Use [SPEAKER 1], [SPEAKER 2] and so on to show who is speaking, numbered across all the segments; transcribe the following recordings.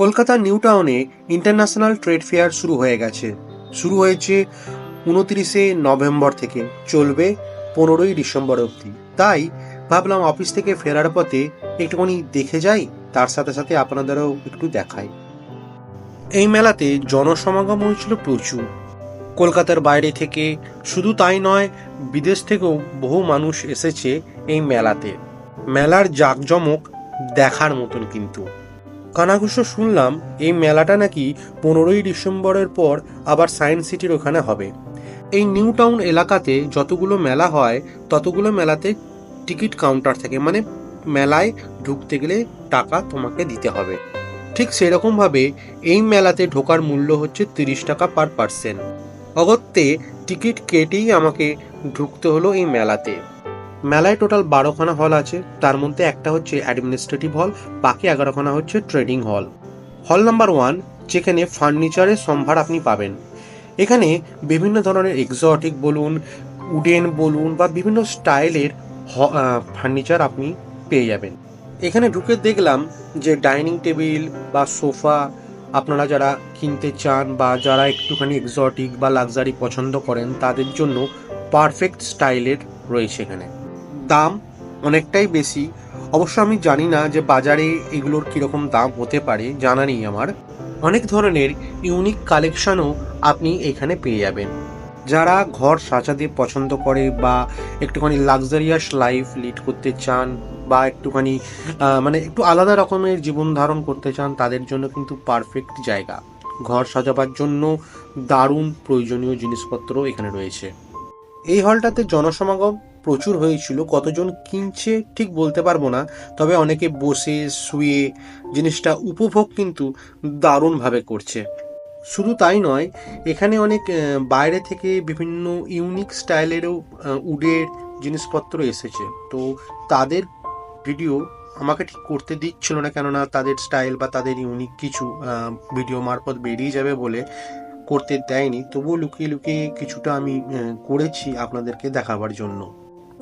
[SPEAKER 1] কলকাতার নিউ টাউনে international trade fair শুরু হয়ে গেছে। শুরু হয়েছে উনত্রিশে নভেম্বর থেকে, চলবে পনেরোই ডিসেম্বর অবধি। তাই ভাবলাম অফিস থেকে ফেরার পথে একটুখানি দেখে যাই, তার সাথে সাথে আপনাদেরও একটু দেখাই। এই মেলাতে জনসমাগম হয়েছিল প্রচুর। কলকাতার বাইরে থেকে শুধু তাই নয়, বিদেশ থেকেও বহু মানুষ এসেছে এই মেলাতে। মেলার জাঁকজমক দেখার মতন কিন্তু। কানাঘুষ শুনলাম এই মেলাটা নাকি পনেরোই ডিসেম্বরের পর আবার সায়েন্স সিটির ওখানে হবে। এই নিউ টাউন এলাকাতে যতগুলো মেলা হয়, ততগুলো মেলাতে টিকিট কাউন্টার থাকে। মানে মেলায় ঢুকতে গেলে টাকা তোমাকে দিতে হবে। ঠিক সেরকমভাবে এই মেলাতে ঢোকার মূল্য হচ্ছে তিরিশ টাকা পার পার্সেন্ট অগত্যে টিকিট কেটেই আমাকে ঢুকতে হলো এই মেলাতে। মেলায় টোটাল বারোখানা হল আছে। তার মধ্যে একটা হচ্ছে অ্যাডমিনিস্ট্রেটিভ হল বাকি এগারোখানা হচ্ছে ট্রেডিং হল হল নাম্বার ওয়ান যেখানে ফার্নিচারের সম্ভার আপনি পাবেন। এখানে বিভিন্ন ধরনের এক্সোটিক বলুন উডেন বলুন বা বিভিন্ন স্টাইলের ফার্নিচার আপনি পেয়ে যাবেন। এখানে ঢুকে দেখলাম যে ডাইনিং টেবিল বা সোফা আপনারা যারা কিনতে চান বা যারা একটুখানি এক্সোটিক বা লাক্সারি পছন্দ করেন, তাদের জন্য পারফেক্ট স্টাইলের রয়েছে এখানে। দাম অনেকটাই বেশি। অবশ্য আমি জানি না যে বাজারে এগুলোর কীরকম দাম হতে পারে, জানা নেই আমার। অনেক ধরনের ইউনিক কালেকশনও আপনি এখানে পেয়ে যাবেন। যারা ঘর সাজাতে পছন্দ করে বা একটুখানি লাক্সারিয়াস লাইফ লিড করতে চান বা একটুখানি মানে একটু আলাদা রকমের জীবন ধারণ করতে চান, তাদের জন্য কিন্তু পারফেক্ট জায়গা। ঘর সাজাবার জন্য দারুণ প্রয়োজনীয় জিনিসপত্র এখানে রয়েছে। এই হলটাতে জনসমাগম প্রচুর হয়েছিল, কতজন কিনছে ঠিক বলতে পারব না, তবে অনেকে বসে, শুয়ে জিনিসটা উপভোগ কিন্তু দারুণভাবে করছে। শুধু তাই নয়, এখানে অনেক বাইরে থেকে বিভিন্ন ইউনিক স্টাইলেরও উডের জিনিসপত্র এসেছে। তো তাদের ভিডিও আমাকে ঠিক করতে দিচ্ছিল না, কেননা তাদের স্টাইল বা তাদের ইউনিক কিছু ভিডিও মারফত বেরিয়ে যাবে বলে করতে দেয়নি। তবুও লুকিয়ে লুকিয়ে কিছুটা আমি করেছি আপনাদেরকে দেখাবার জন্য।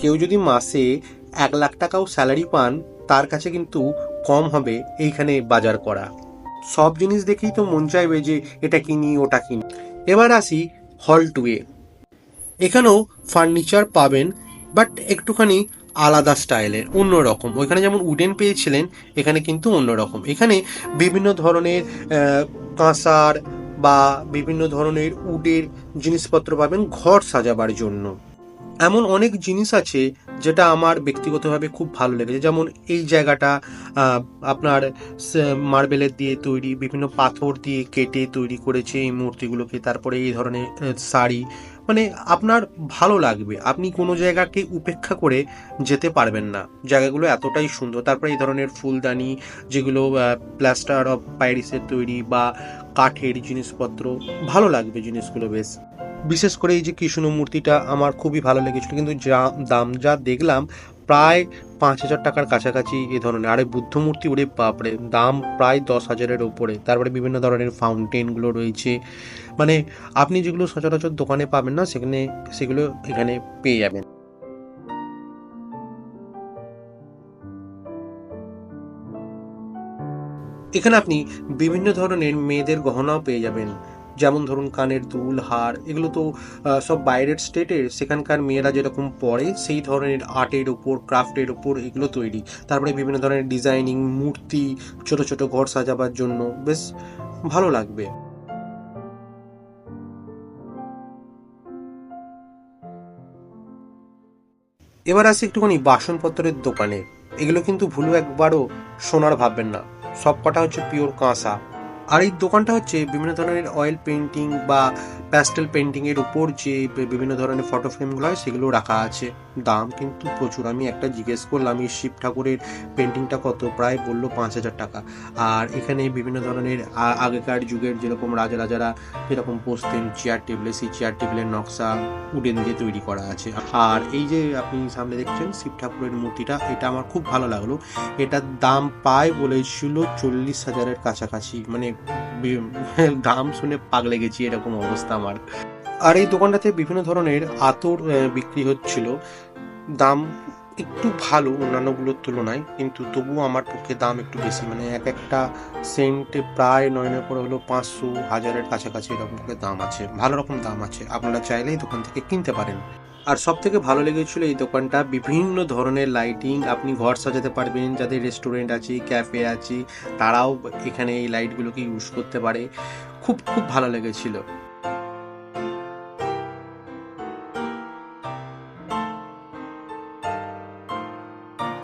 [SPEAKER 1] কেউ যদি মাসে এক লাখ টাকাও স্যালারি পান, তার কাছে কিন্তু কম হবে এইখানে বাজার করা। সব জিনিস দেখেই তো মন চাইবে যে এটা কিনি, ওটা কিনি। এবার আসি হল টুয়ে এখানেও ফার্নিচার পাবেন বাট একটুখানি আলাদা স্টাইলের অন্যরকম ওইখানে যেমন উডেন পেয়েছিলেন, এখানে কিন্তু অন্যরকম এখানে বিভিন্ন ধরনের কাঁসার বা বিভিন্ন ধরনের উডের জিনিসপত্র পাবেন ঘর সাজাবার জন্য। এমন অনেক জিনিস আছে যেটা আমার ব্যক্তিগতভাবে খুব ভালো লেগেছে। যেমন এই জায়গাটা আপনার মার্বেলের দিয়ে তৈরি, বিভিন্ন পাথর দিয়ে কেটে তৈরি করেছে এই মূর্তিগুলোকে। তারপরে এই ধরনের শাড়ি। মানে আপনার ভালো লাগবে। আপনি কোনো জায়গাকে উপেক্ষা করে যেতে পারবেন না। জায়গাগুলো এতটাই সুন্দর। তারপরে এই ধরনের ফুলদানি, যেগুলো প্লাস্টার অফ প্যারিসের তৈরি বা কাঠের জিনিসপত্র, ভালো লাগবে জিনিসগুলো বেশ। বিশেষ করে এই যে কৃষ্ণ মূর্তিটা আমার খুবই ভালো লেগেছিল। কিন্তু যা দাম যা দেখলাম, প্রায় পাঁচ হাজার টাকার কাছাকাছি এ ধরনের। আর বুদ্ধ মূর্তি, ওরে বাপরে, দাম প্রায় দশ হাজারের ওপরে। তারপরে বিভিন্ন ধরনের ফাউন্টেনগুলো রয়েছে। মানে আপনি যেগুলো সচরাচর দোকানে পাবেন না, সেখানে সেগুলো এখানে পেয়ে যাবেন। এখানে আপনি বিভিন্ন ধরনের মেয়েদের গহনাও পেয়ে যাবেন। যেমন ধরুন কানের দুল, হার, এগুলো তো সব বাইরের স্টেটের সেখানকার মেয়েরা যেরকম পরে, সেই ধরনের আর্টের উপর, ক্রাফটের উপর এগুলো তৈরি। তারপরে বিভিন্ন ধরনের ডিজাইনিং মূর্তি, ছোট ছোট ঘর সাজাবার জন্য। বেশ ভালো লাগবে। এবার আসি একটুখানি বাসনপত্রের দোকানে। এগুলো কিন্তু ভুলু একবারও সোনার ভাববেন না। সব কটা হচ্ছে পিওর কাঁসা। আর এই দোকানটা হচ্ছে বিভিন্ন ধরনের অয়েল পেন্টিং বা প্যাস্টেল পেন্টিং এর উপর যে বিভিন্ন ধরনের ফটো ফ্রেমগুলো হয় সেগুলো রাখা আছে। দাম কিন্তু প্রচুর। আমি একটা জিজ্ঞেস করলাম, এই শিব ঠাকুরের পেন্টিংটা কত? প্রায় বলল পাঁচ হাজার টাকা। আর এখানে বিভিন্ন ধরনের আগেকার যুগের যেরকম রাজা রাজারা যেরকম বসতেন চেয়ার টেবিলে সেই চেয়ার টেবিলের নকশা উডেন দিয়ে তৈরি করা আছে। আর এই যে আপনি সামনে দেখছেন শিব ঠাকুরের মূর্তিটা, এটা আমার খুব ভালো লাগল। এটার দাম পায় বলেছিল চল্লিশ হাজারের কাছাকাছি। মানে দাম শুনে পাগলে গেছি এরকম অবস্থা আমার। আর এই দোকানটাতে বিভিন্ন ধরনের আতর বিক্রি হচ্ছিল। দাম একটু ভালো অন্যান্যগুলোর তুলনায়, কিন্তু তবুও আমার পক্ষে দাম একটু বেশি। মানে এক একটা সেন্টে প্রায় নয় নয় করে হলো পাঁচশো, হাজারের কাছাকাছি এরকম করে দাম আছে। ভালো রকম দাম আছে। আপনারা চাইলে এই দোকান থেকে কিনতে পারেন। আর সব থেকে ভালো লেগেছিল এই দোকানটা। বিভিন্ন ধরনের লাইটিং আপনি ঘর সাজাতে পারবেন, যাদের রেস্টুরেন্ট আছে ক্যাফে আছে, তারাও এখানে এই লাইটগুলোকে ইউজ করতে পারে। খুব খুব ভালো লেগেছিল।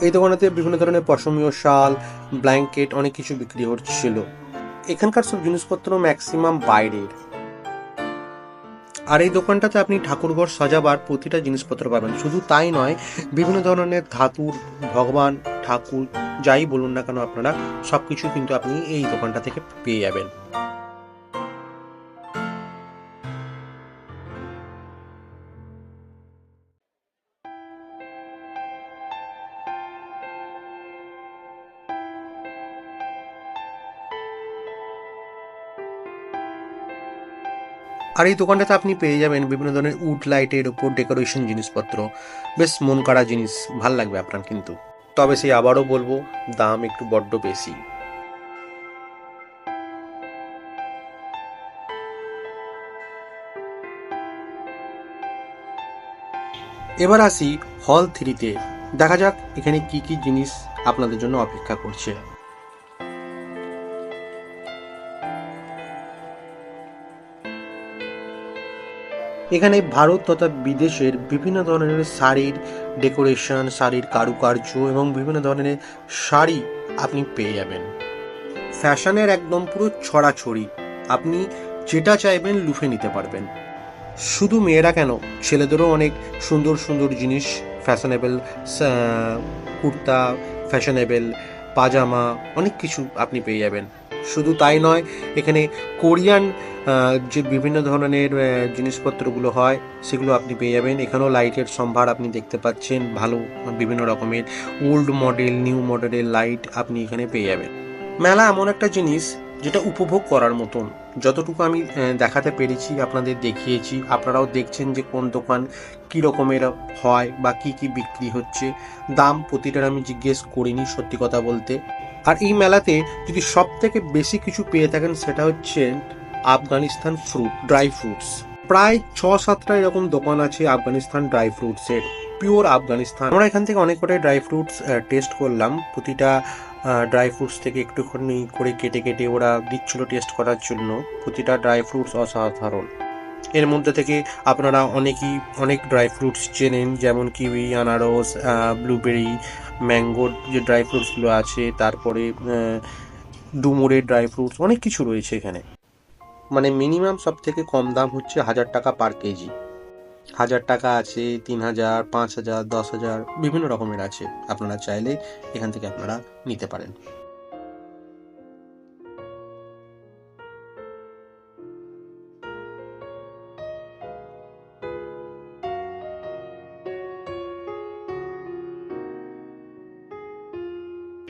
[SPEAKER 1] এই দোকানেতে বিভিন্ন ধরনের পশমীয় শাল ব্ল্যাঙ্কেট অনেক কিছু বিক্রি হচ্ছিল। এখানকার সব জিনিসপত্র ম্যাক্সিমাম বাইরের। আর এই দোকানটাতে আপনি ঠাকুরঘর সাজাবার প্রতিটা জিনিসপত্র পাবেন। শুধু তাই নয়, বিভিন্ন ধরনের ধাতুর ভগবান, ঠাকুর, যাই বলুন না কেন আপনারা সব কিছু কিন্তু আপনি এই দোকানটা থেকে পেয়ে যাবেন। আর এই দোকানটাতে আপনি পেয়ে যাবেন বিভিন্ন ধরনের উড লাইটের উপর ডেকোরেশন জিনিসপত্র। বেশ মন কাড়া জিনিস, ভালো লাগবে আপনার কিন্তু। তবে সেই আবারও বলব, দাম একটু বড্ড বেশি। এবার আসি হল থ্রিতে। দেখা যাক এখানে কি কি জিনিস আপনাদের জন্য অপেক্ষা করছে। এখানে ভারত তথা বিদেশের বিভিন্ন ধরনের শাড়ির ডেকোরেশন শাড়ির কারুকার্য এবং বিভিন্ন ধরনের শাড়ি আপনি পেয়ে যাবেন। ফ্যাশনের একদম পুরো ছড়াছড়ি। আপনি যেটা চাইবেন লুফে নিতে পারবেন। শুধু মেয়েরা কেন? ছেলেদেরও অনেক সুন্দর সুন্দর জিনিস ফ্যাশনেবল কুর্তা ফ্যাশনেবল পাজামা, অনেক কিছু আপনি পেয়ে যাবেন। শুধু তাই নয়, এখানে কোরিয়ান যে বিভিন্ন ধরনের জিনিসপত্রগুলো হয়, সেগুলো আপনি পেয়ে যাবেন। এখানেও লাইটের সম্ভার আপনি দেখতে পাচ্ছেন, ভালো, বিভিন্ন রকমের ওল্ড মডেল নিউ মডেলের লাইট আপনি এখানে পেয়ে যাবেন। মেলা এমন একটা জিনিস যেটা উপভোগ করার মতন। যতটুকু আমি দেখাতে পেরেছি, আপনাদের দেখিয়েছি, আপনারাও দেখছেন যে কোন দোকান কী রকমের হয় বা কি কি বিক্রি হচ্ছে। দাম প্রতিটার আমি জিজ্ঞেস করিনি, সত্যি কথা বলতে। আর এই মেলাতে যদি সব থেকে বেশি কিছু পেয়ে থাকেন সেটা হচ্ছে আফগানিস্তান ফ্রুট ড্রাই ফ্রুটস প্রায় ছ সাতটা এরকম দোকান আছে আফগানিস্তান ড্রাই ফ্রুটসের পিওর আফগানিস্তান। আমরা এখান থেকে অনেক কটাই ড্রাই ফ্রুটস টেস্ট করলাম। প্রতিটা ড্রাই ফ্রুটস থেকে একটুখানি করে কেটে কেটে ওরা দিচ্ছিল টেস্ট করার জন্য। প্রতিটা ড্রাই ফ্রুটস অসাধারণ। এর মধ্যে থেকে আপনারা অনেকই অনেক ড্রাই ফ্রুটস চেনেন, যেমন কিউই, আনারস ব্লুবেরি ম্যাঙ্গোর যে ড্রাই ফ্রুটসগুলো আছে, তারপরে ডুমুরের ড্রাই ফ্রুটস অনেক কিছু রয়েছে এখানে। মানে মিনিমাম সব থেকে কম দাম হচ্ছে হাজার টাকা পার কেজি। হাজার টাকা আছে, তিন হাজার, পাঁচ হাজার, দশ হাজার, বিভিন্ন রকমের আছে। আপনারা চাইলে এখান থেকে আপনারা নিতে পারেন।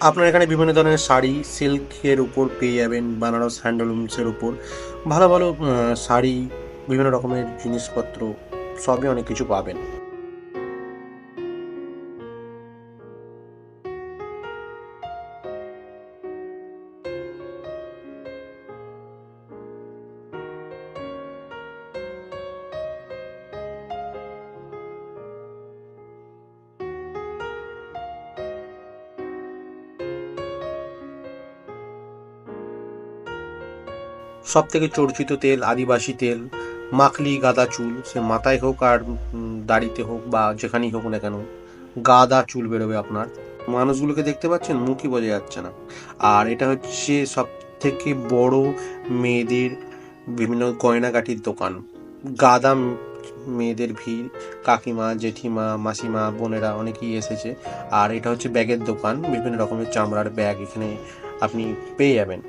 [SPEAKER 1] আপনার এখানে বিভিন্ন ধরনের শাড়ি, সিল্কের উপর পেয়ে যাবেন, বানারস হ্যান্ডলুমসের উপর। ভালো ভালো শাড়ি, বিভিন্ন রকমের জিনিসপত্র, সবই অনেক কিছু পাবেন। সব থেকে চর্চিত তেল আদিবাসী তেল, মাখলি, গাদা চুল, সে মাথায় হোক আর দাড়িতে হোক বা যেখানেই হোক না কেন, গাদা চুল বেরোবে আপনার। মানুষগুলোকে দেখতে পাচ্ছেন, মুখই বোঝা যাচ্ছে না। আর এটা হচ্ছে সব থেকে বড় মেয়েদের বিভিন্ন গয়নাগাটির দোকান। গাদা মেয়েদের ভিড়, কাকিমা, জেঠিমা, মাসিমা, বোনেরা অনেকেই এসেছে। আর এটা হচ্ছে ব্যাগের দোকান, বিভিন্ন রকমের চামড়ার ব্যাগ এখানে আপনি পেয়ে যাবেন।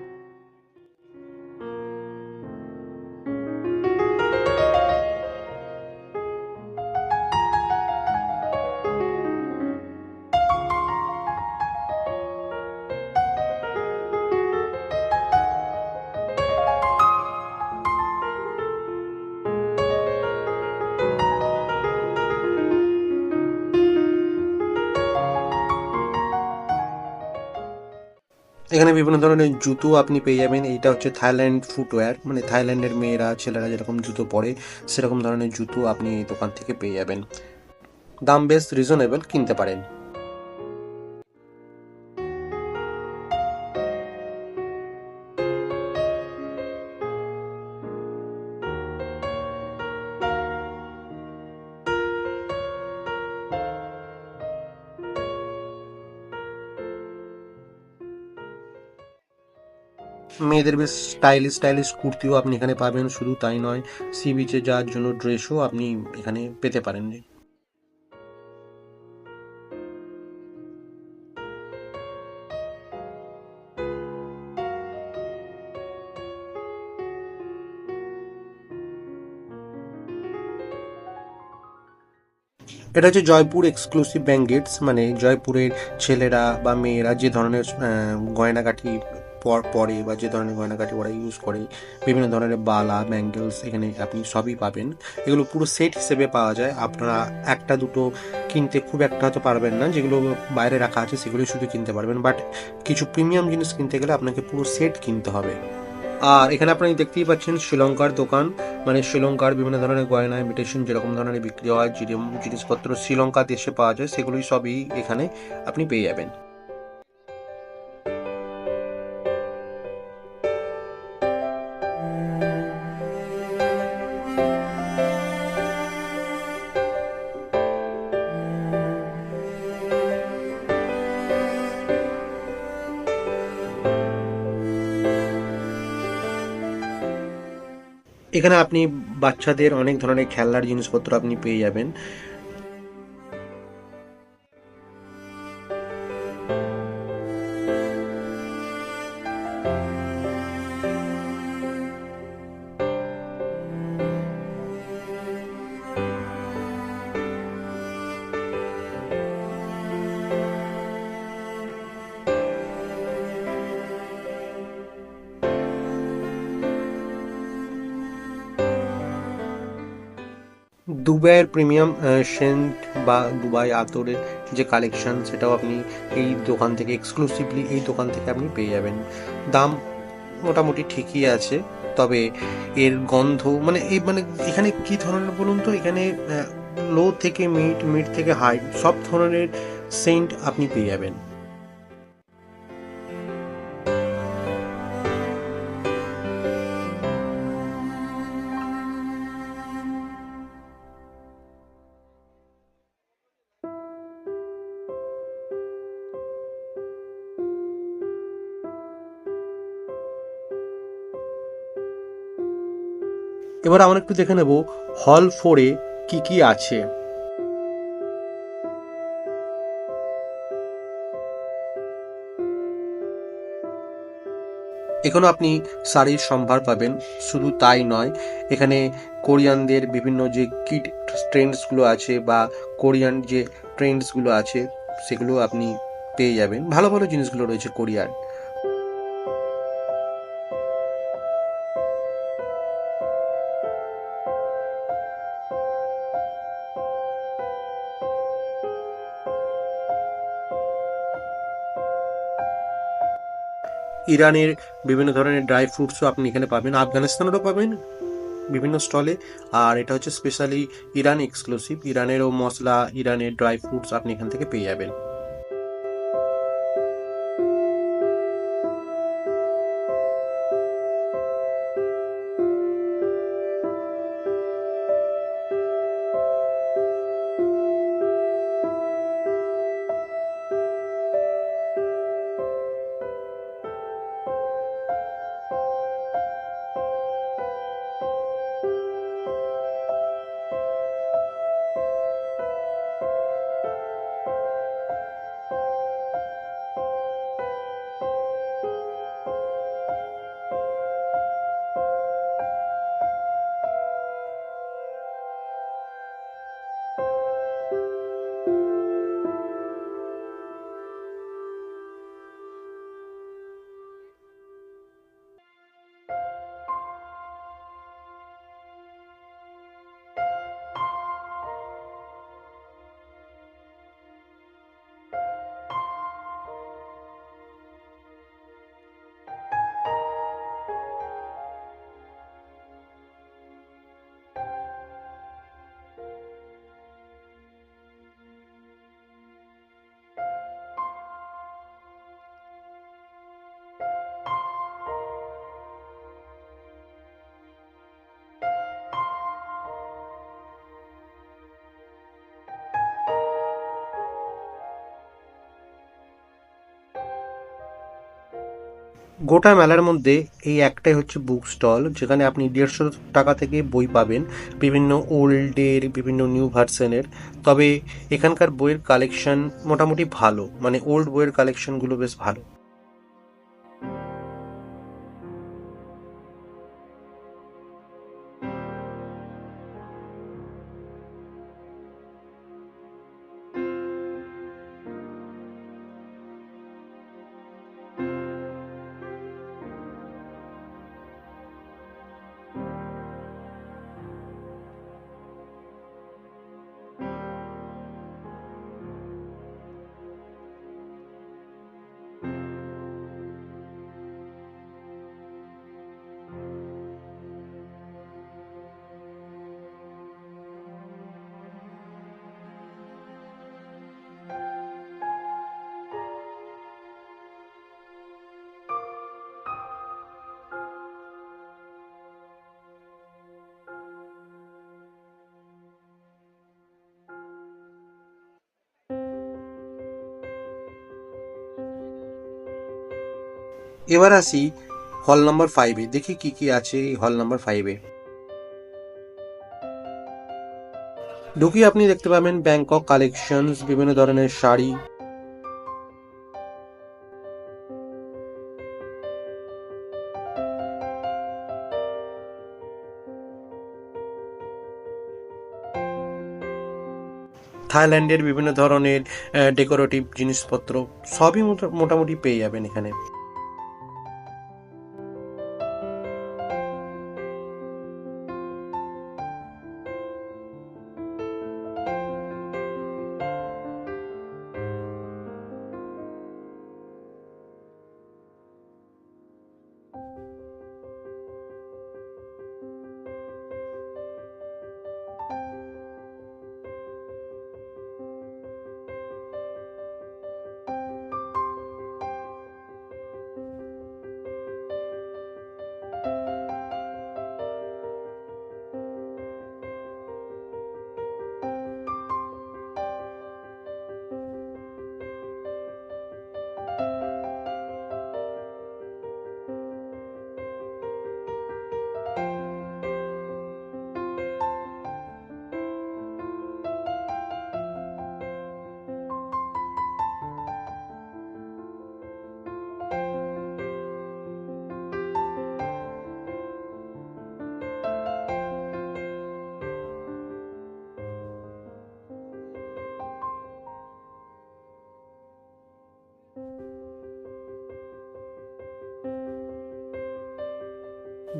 [SPEAKER 1] এখানে বিভিন্ন ধরনের জুতো আপনি পেয়ে যাবেন। এইটা হচ্ছে থাইল্যান্ড ফুটওয়্যার। মানে থাইল্যান্ডের মেয়েরা, ছেলেরা যেরকম জুতো পরে, সেরকম ধরনের জুতো আপনি এই দোকান থেকে পেয়ে যাবেন। দাম বেশ রিজনেবল কিনতে পারেন। মেয়েদের বেশ স্টাইলিশ স্টাইলিশ কুর্তিও আপনি এখানে পাবেন। শুধু তাই নয় সি বিচে যাওয়ার জন্য ড্রেসও আপনি এখানে পেতে পারেন। এটা হচ্ছে জয়পুর এক্সক্লুসিভ ব্যাঙ্গেটস মানে জয়পুরের ছেলেরা বা মেয়েরা যে ধরনের আহ, গয়নাগাঠি পর পরে বা যে ধরনের গয়নাগাঠি ওরা ইউজ করে, বিভিন্ন ধরনের বালা ব্যাঙ্গেলস এখানে আপনি সবই পাবেন। এগুলো পুরো সেট হিসেবে পাওয়া যায়। আপনারা একটা দুটো কিনতে খুব একটা হয়তো পারবেন না। যেগুলো বাইরে রাখা আছে সেগুলোই শুধু কিনতে পারবেন। বাট কিছু প্রিমিয়াম জিনিস কিনতে গেলে আপনাকে পুরো সেট কিনতে হবে। আর এখানে আপনি দেখতেই পাচ্ছেন শ্রীলঙ্কার দোকান। মানে শ্রীলঙ্কার বিভিন্ন ধরনের গয়না ইমিটেশন যেরকম ধরনের বিক্রি হয় জিনিসপত্র শ্রীলঙ্কা দেশে পাওয়া যায়, সেগুলোই সবই এখানে আপনি পেয়ে যাবেন। এখানে আপনি বাচ্চাদের অনেক ধরনের খেলনার জিনিসপত্র আপনি পেয়ে যাবেন। দুবাইয়ের প্রিমিয়াম সেন্ট বা দুবাই আতরের যে কালেকশন সেটাও আপনি এই দোকান থেকে এক্সক্লুসিভলি এই দোকান থেকে আপনি পেয়ে যাবেন। দাম মোটামুটি ঠিকই আছে, তবে এর গন্ধ মানে এই মানে এখানে কি ধরনের বলুন তো, এখানে লো থেকে মিড মিড থেকে হাই সব ধরনের সেন্ট আপনি পেয়ে যাবেন। এবার আমরা একটু দেখে নেব হল ফোরে কি কি আছে। এখানেও আপনি শাড়ির সম্ভার পাবেন, শুধু তাই নয়, এখানে কোরিয়ানদের বিভিন্ন যে কিট ট্রেন্ডসগুলো আছে বা কোরিয়ান যে ট্রেন্ডসগুলো আছে, সেগুলো আপনি পেয়ে যাবেন। ভালো ভালো জিনিসগুলো রয়েছে কোরিয়ান। ইরানের বিভিন্ন ধরনের ড্রাই ফ্রুটসও আপনি এখানে পাবেন, আফগানিস্তানেরও পাবেন বিভিন্ন স্টলে। আর এটা হচ্ছে স্পেশালি ইরান এক্সক্লুসিভ ইরানেরও মশলা ইরানের ড্রাই ফ্রুটস আপনি এখান থেকে পেয়ে যাবেন। গোটা মেলার মধ্যে এই একটাই হচ্ছে বুক স্টল যেখানে আপনি দেড়শো টাকা থেকে বই পাবেন বিভিন্ন ওল্ডের বিভিন্ন নিউ ভার্সনের তবে এখানকার বইয়ের কালেকশন মোটামুটি ভালো মানে ওল্ড বইয়ের কালেকশনগুলো বেশ ভালো। এবার আসি হল নাম্বার ফাইভে দেখি কি কি আছে এই হল নাম্বার ফাইভে ঢুকি আপনি দেখতে পাবেন ব্যাংকক কালেকশনস বিভিন্ন ধরনের শাড়ি। থাইল্যান্ডের বিভিন্ন ধরনের ডেকোরেটিভ জিনিসপত্র সবই মোটামুটি পেয়ে যাবেন এখানে।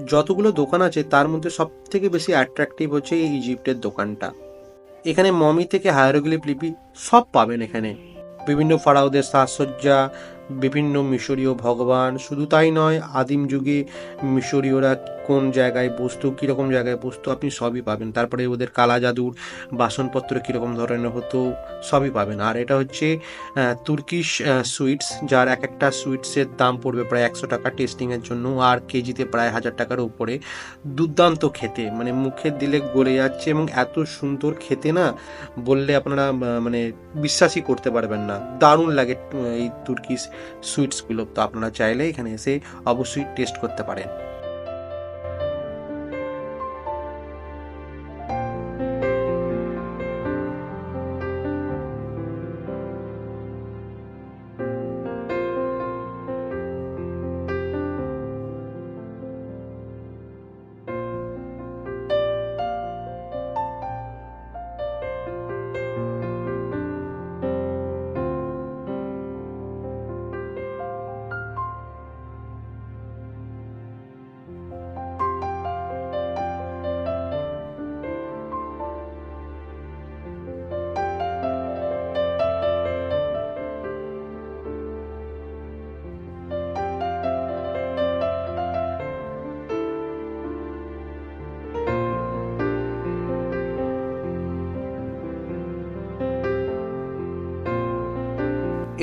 [SPEAKER 1] যতগুলো দোকান আছে, তার মধ্যে সব থেকে বেশি অ্যাট্রাকটিভ হচ্ছে এই ইজিপ্টের দোকানটা। এখানে মমি থেকে হায়ারোগ্লিপ লিপি সব পাবেন এখানে। বিভিন্ন ফারাওদের সাজসজ্জা, বিভিন্ন মিশরীয় ভগবান, শুধু তাই নয়, আদিম যুগে মিশরীয়রা কোন জায়গায় বসতো, কীরকম জায়গায় বসতো আপনি সবই পাবেন। তারপরে ওদের কালা জাদুর বাসনপত্র কীরকম ধরনের হতো সবই পাবেন। আর এটা হচ্ছে তুর্কিশ সুইটস, যার এক একটা সুইটসের দাম পড়বে প্রায় একশো টাকা টেস্টিংয়ের জন্য আর কেজিতে প্রায় হাজার টাকার উপরে। দুর্দান্ত খেতে মানে মুখে দিলে গলে যাচ্ছে এবং এত সুন্দর খেতে না বললে আপনারা মানে বিশ্বাসই করতে পারবেন না। দারুণ লাগে এই তুর্কিশ সুইটসগুলো। তো আপনারা চাইলে এখানে এসে অবশ্যই টেস্ট করতে পারেন।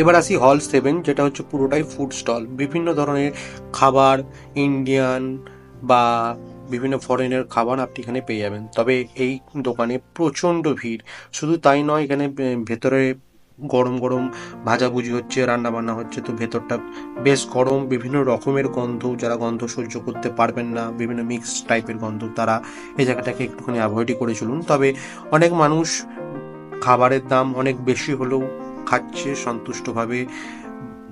[SPEAKER 1] এবার আসি হল সেভেন যেটা হচ্ছে পুরোটাই ফুড স্টল বিভিন্ন ধরনের খাবার ইন্ডিয়ান বা বিভিন্ন ফরেনের খাবার আপনি এখানে পেয়ে যাবেন। তবে এই দোকানে প্রচণ্ড ভিড়। শুধু তাই নয়, এখানে ভেতরে গরম গরম ভাজাভুজি হচ্ছে রান্না বান্না হচ্ছে, তো ভেতরটা বেশ গরম। বিভিন্ন রকমের গন্ধ, যারা গন্ধ সহ্য করতে পারবেন না, বিভিন্ন মিক্স টাইপের গন্ধ, তারা এই জায়গাটাকে একটুখানি অ্যাভয়েডই করে চলুন। তবে অনেক মানুষ খাবারের দাম অনেক বেশি হলেও খাচ্ছে সন্তুষ্টভাবে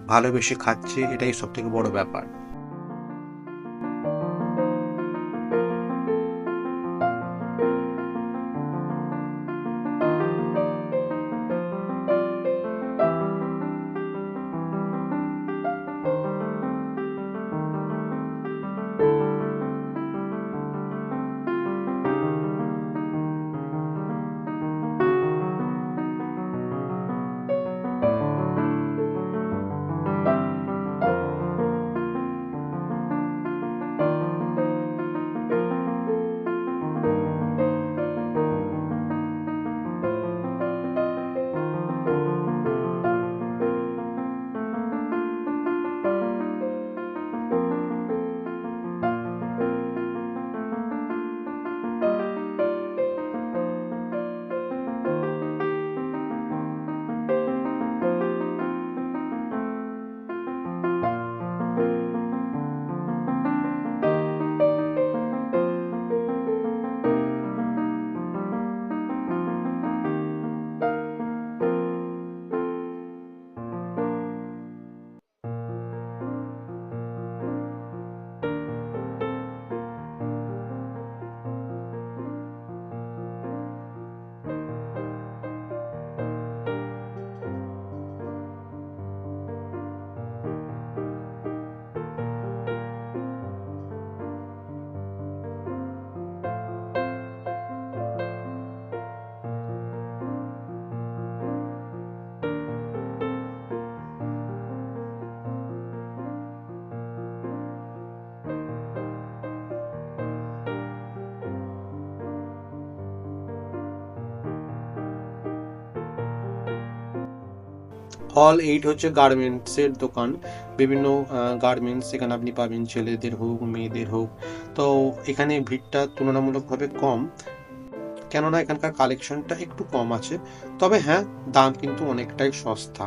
[SPEAKER 1] ভালোবেসে খাচ্ছে এটাই সব থেকে বড় ব্যাপার। হল এইট হচ্ছে গার্মেন্টসের দোকান। বিভিন্ন গার্মেন্টস এখানে আপনি পাবেন ছেলেদের হোক, মেয়েদের হোক। তো এখানে ভিড়টা তুলনামূলকভাবে কম। কেননা এখানকার কালেকশনটা একটু কম আছে। তবে হ্যাঁ দাম কিন্তু অনেকটাই সস্তা।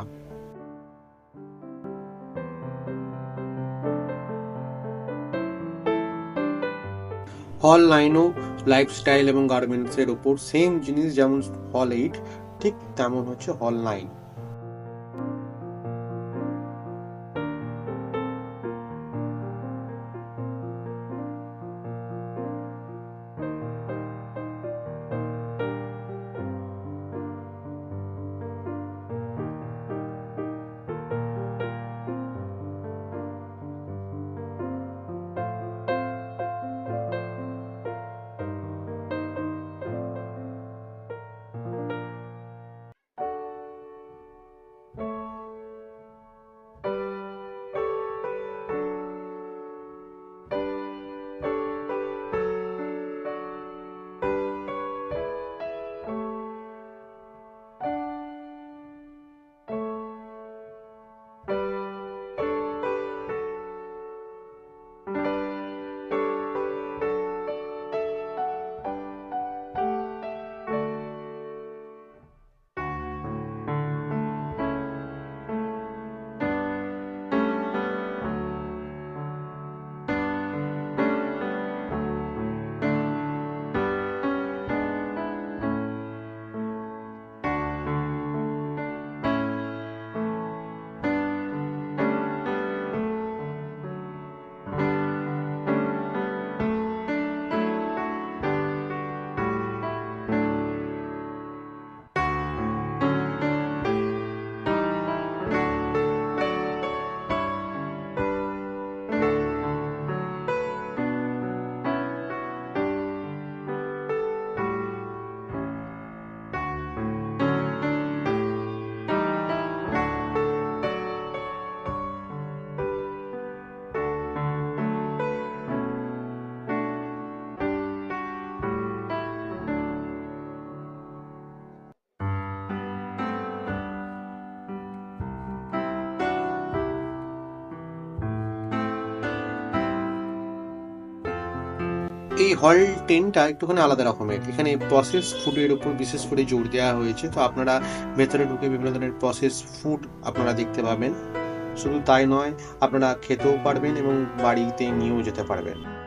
[SPEAKER 1] হল নাইনও লাইফস্টাইল এবং গার্মেন্টসের ওপর সেম জিনিস যেমন হল এইট ঠিক তেমন হচ্ছে হল নাইন এই হল টেনটা একটুখানি আলাদা রকমের। এখানে প্রসেস ফুডের উপর বিশেষ করে জোর দেওয়া হয়েছে। তো আপনারা ভেতরে ঢুকে বিভিন্ন ধরনের প্রসেস ফুড আপনারা দেখতে পাবেন। শুধু তাই নয়, আপনারা খেতেও পারবেন এবং বাড়িতে নিয়েও যেতে পারবেন।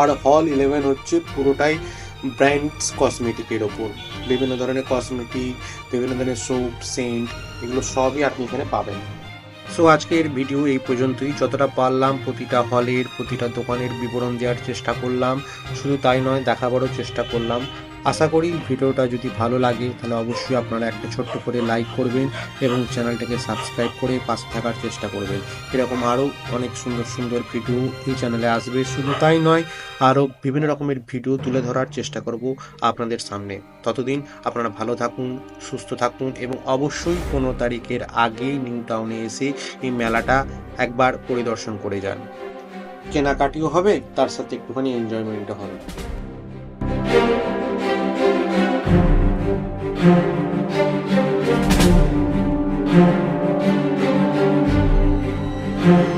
[SPEAKER 1] আর হল ইলেভেন হচ্ছে পুরোটাই ব্র্যান্ডস কসমেটিকের ওপর। বিভিন্ন ধরনের কসমেটিক, বিভিন্ন ধরনের সোপ, সেন্ট, এগুলো সবই আপনি এখানে পাবেন। সো আজকের ভিডিও এই পর্যন্তই। যতটা পারলাম প্রতিটা হলের, প্রতিটা দোকানের বিবরণ দেওয়ার চেষ্টা করলাম। শুধু তাই নয়, দেখাবারও চেষ্টা করলাম। আশা করি ভিডিওটা যদি ভালো লাগে, তাহলে অবশ্যই আপনারা একটা ছোট্ট করে লাইক করবেন এবং চ্যানেলটাকে সাবস্ক্রাইব করে পাশে থাকার চেষ্টা করবেন। এরকম আরও অনেক সুন্দর সুন্দর ভিডিও এই চ্যানেলে আসবে। শুধু তাই নয় আরও বিভিন্ন রকমের ভিডিও তুলে ধরার চেষ্টা করব আপনাদের সামনে। ততদিন আপনারা ভালো থাকুন, সুস্থ থাকুন এবং অবশ্যই পনেরো তারিখের আগে নিউ টাউনে এসে এই মেলাটা একবার পরিদর্শন করে যান। কেনাকাটিও হবে, তার সাথে একটুখানি এনজয়মেন্টও হবে। thank you